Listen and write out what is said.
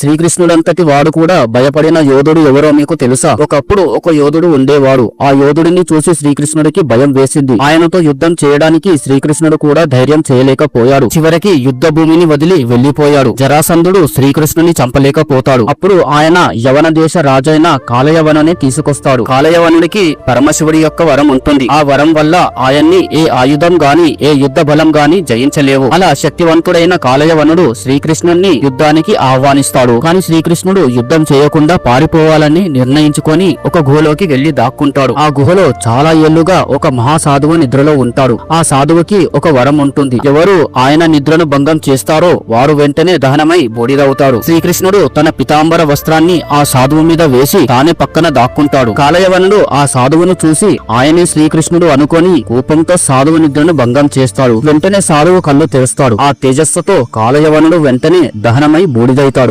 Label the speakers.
Speaker 1: శ్రీకృష్ణుడంతటి వాడు కూడా భయపడిన యోధుడు ఎవరో మీకు తెలుసా? ఒకప్పుడు ఒక యోధుడు ఉండేవాడు. ఆ యోధుడిని చూసి శ్రీకృష్ణుడికి భయం వేసింది. ఆయనతో యుద్ధం చేయడానికి శ్రీకృష్ణుడు కూడా ధైర్యం చేయలేకపోయాడు. చివరికి యుద్ధ భూమిని వదిలి వెళ్ళిపోయాడు జరాసంధుడు శ్రీకృష్ణుని చంపలేకపోతాడు. అప్పుడు ఆయన యవన దేశ రాజైన కాలయవనుని తీసుకొస్తాడు. కాలయవనుడికి పరమశివుడి యొక్క వరం ఉంటుంది. ఆ వరం వల్ల ఆయన్ని ఏ ఆయుధం గాని ఏ యుద్ధ బలం గాని జయించలేవు. అలా శక్తివంతుడైన కాలయవనుడు శ్రీకృష్ణుణ్ణి యుద్ధానికి ఆహ్వానిస్తాడు. కానీ శ్రీకృష్ణుడు యుద్ధం చేయకుండా పారిపోవాలని నిర్ణయించుకొని ఒక గుహలోకి వెళ్ళి దాక్కుంటాడు. ఆ గుహలో చాలా ఏళ్ళుగా ఒక మహాసాధువు నిద్రలో ఉంటాడు. ఆ సాధువుకి ఒక వరం ఉంటుంది. ఎవరు ఆయన నిద్రను భంగం చేస్తారో వారు వెంటనే దహనమై బోడిదవుతారు. శ్రీకృష్ణుడు తన పితాంబర వస్త్రాన్ని ఆ సాధువు మీద వేసి తానే పక్కన దాక్కుంటాడు. కాలయవనుడు ఆ సాధువును చూసి ఆయనే శ్రీకృష్ణుడు అనుకొని కోపంతో సాధువు నిద్రను భంగం చేస్తాడు. వెంటనే సాధువు కళ్ళు తెరుస్తాడు. ఆ తేజస్సుతో కాలయవనుడు వెంటనే దహనమై బూడిదవుతాడు.